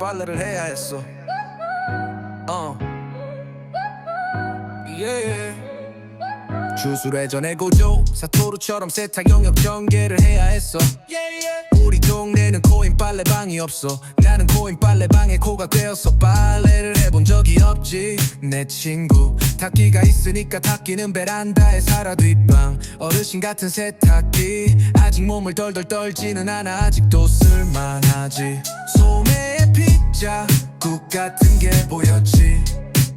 빨래를 해야 했어. 어. Yeah. 주술회전의 고조 사토루처럼 세탁 영역 전개를 해야 했어. 우리 동네는 코인 빨래방이 없어. 나는 코인 빨래방에 코가 되었어. 빨래를 해본 적이 없지. 내 친구 탁기가 있으니까 탁기는 베란다에 살아 뒷방. 어르신 같은 세탁기. 아직 몸을 덜덜 떨지는 않아. 아직도 쓸만하지. 국 같은 게 보였지.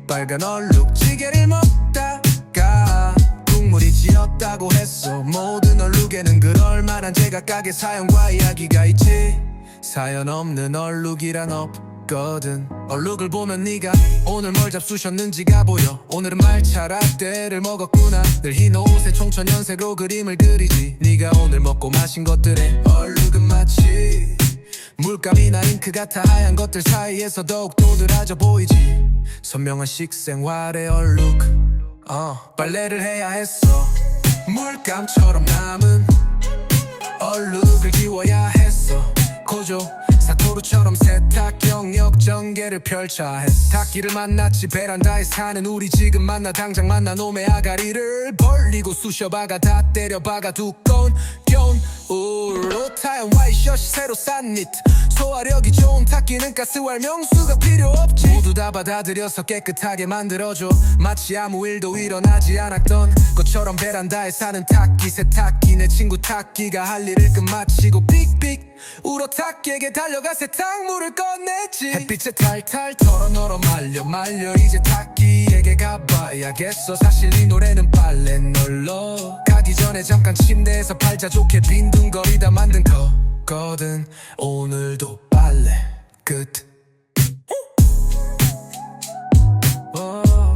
빨간 얼룩 찌개를 먹다가 국물이 지었다고 했어. 모든 얼룩에는 그럴 만한 제각각의 사연과 이야기가 있지. 사연 없는 얼룩이란 없거든. 얼룩을 보면 네가 오늘 뭘 잡수셨는지가 보여. 오늘은 말차 라떼를 먹었구나. 늘 흰 옷에 총천연색으로 그림을 그리지. 네가 오늘 먹고 마신 것들의 얼룩은 마치 물감이나 잉크 같아 하얀 것들 사이에서 더욱 도드라져 보이지. 선명한 식생활의 얼룩. 어, 빨래를 해야 했어. 물감처럼 남은 얼룩을 지워야 했어. 고조 사토루처럼 세탁 경력 전개를 펼쳐야 했어. 탁기를 만났지 베란다에 사는 우리 지금 만나 당장 만나 놈의 아가리를 벌리고 쑤셔박아 다 때려박아 두꺼운 우 로 타연 와이셔츠 새로 산 니트. 소화력이 좋은 탁기는 가스활 명수가 필요 없지. 모두 다 받아들여서 깨끗하게 만들어줘. 마치 아무 일도 일어나지 않았던 것처럼 베란다에 사는 탁기. 세탁기 내 친구 탁기가 할 일을 끝마치고 삑삑 울어 탁기에게 달려가 세탁물을 꺼냈지. 햇빛에 탈탈 털어 널어 말려 말려. 이제 탁기에게 가봐야겠어. 사실 이 노래는 빨래 널러 전에 잠깐 침대에서 팔자 좋게 빈둥거리다 만든 거거든 오늘도 빨래 끝 오,